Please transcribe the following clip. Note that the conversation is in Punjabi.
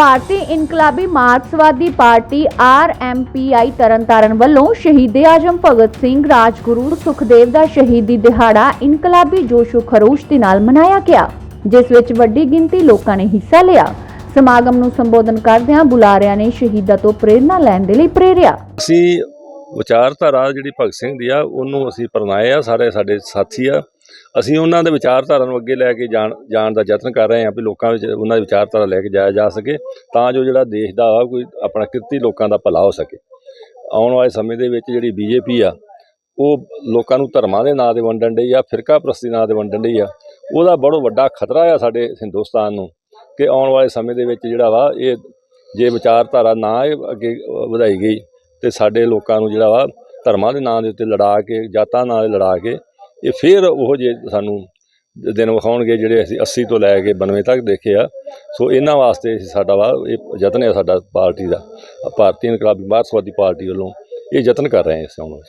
ਭਾਰਤੀ ਇਨਕਲਾਬੀ ਮਾਰਕਸਵਾਦੀ ਪਾਰਟੀ ਆਰਐਮਪੀਆਈ ਤਰਨਤਾਰਨ ਵੱਲੋਂ ਸ਼ਹੀਦ ਆਜਮ ਭਗਤ ਸਿੰਘ, ਰਾਜਗੁਰੂ ਸੁਖਦੇਵ ਦਾ ਸ਼ਹੀਦੀ ਦਿਹਾੜਾ ਇਨਕਲਾਬੀ ਜੋਸ਼ੋ ਖਰੋਸ਼ ਦੇ ਨਾਲ ਮਨਾਇਆ ਗਿਆ, ਜਿਸ ਵਿੱਚ ਵੱਡੀ ਗਿਣਤੀ ਲੋਕਾਂ ਨੇ ਹਿੱਸਾ ਲਿਆ। ਸਮਾਗਮ ਨੂੰ ਸੰਬੋਧਨ ਕਰਦਿਆਂ ਬੁਲਾਰਿਆਂ ਨੇ ਸ਼ਹੀਦਾਂ ਤੋਂ ਪ੍ਰੇਰਣਾ ਲੈਣ ਦੇ ਲਈ ਪ੍ਰੇਰਿਆ। ਅਸੀਂ ਵਿਚਾਰਧਾਰਾ ਜਿਹੜੀ ਭਗਤ ਸਿੰਘ ਦੀ ਆ, ਉਹਨੂੰ ਅਸੀਂ ਪਰਨਾਏ ਆ, ਸਾਰੇ ਸਾਡੇ ਸਾਥੀ ਆ। ਅਸੀਂ ਉਹਨਾਂ ਦੇ ਵਿਚਾਰਧਾਰਾ ਨੂੰ ਅੱਗੇ ਲੈ ਕੇ ਜਾਣ ਜਾਣ ਦਾ ਯਤਨ ਕਰ ਰਹੇ ਹਾਂ ਵੀ ਲੋਕਾਂ ਵਿੱਚ ਉਹਨਾਂ ਦੀ ਵਿਚਾਰਧਾਰਾ ਲੈ ਕੇ ਜਾਇਆ ਜਾ ਸਕੇ, ਤਾਂ ਜੋ ਜਿਹੜਾ ਦੇਸ਼ ਦਾ ਵਾ ਕੋਈ ਆਪਣਾ ਕਿਰਤੀ ਲੋਕਾਂ ਦਾ ਭਲਾ ਹੋ ਸਕੇ। ਆਉਣ ਵਾਲੇ ਸਮੇਂ ਦੇ ਵਿੱਚ ਜਿਹੜੀ ਬੀਜੇਪੀ ਆ, ਉਹ ਲੋਕਾਂ ਨੂੰ ਧਰਮਾਂ ਦੇ ਨਾਂ ਤੇ ਵੰਡਣ ਡਈ ਆ, ਫਿਰਕਾ ਪ੍ਰਸਤੀ ਨਾਂ ਤੇ ਵੰਡਣ ਡਈ ਆ। ਉਹਦਾ ਬੜਾ ਵੱਡਾ ਖਤਰਾ ਆ ਸਾਡੇ ਹਿੰਦੁਸਤਾਨ ਨੂੰ ਕਿ ਆਉਣ ਵਾਲੇ ਸਮੇਂ ਦੇ ਵਿੱਚ ਜਿਹੜਾ ਵਾ ਇਹ ਜੇ ਵਿਚਾਰਧਾਰਾ ਨਾ ਇਹ ਅੱਗੇ ਵਧਾਈ ਗਈ ਤੇ ਸਾਡੇ ਲੋਕਾਂ ਨੂੰ ਜਿਹੜਾ ਵਾ ਧਰਮਾਂ ਦੇ ਨਾਂ ਦੇ ਉੱਤੇ ਲੜਾ ਕੇ, ਜਾਤਾਂ ਨਾਂ ਦੇ ਲੜਾ ਕੇ ਇਹ ਫਿਰ ਉਹ ਜੇ ਸਾਨੂੰ ਦਿਨ ਵਿਖਾਉਣਗੇ ਜਿਹੜੇ ਅਸੀਂ 80 ਤੋਂ ਲੈ ਕੇ 92 ਤੱਕ ਦੇਖੇ ਆ। ਸੋ ਇਹਨਾਂ ਵਾਸਤੇ ਸਾਡਾ ਵਾ ਇਹ ਯਤਨ ਹੈ ਸਾਡਾ ਪਾਰਟੀ ਦਾ। ਭਾਰਤੀ ਇਨਕਲਾਬੀ ਮਾਰਕਸਵਾਦੀ ਪਾਰਟੀ ਵੱਲੋਂ ਇਹ ਯਤਨ ਕਰ ਰਹੇ ਹਾਂ ਅਸੀਂ ਹੁਣ।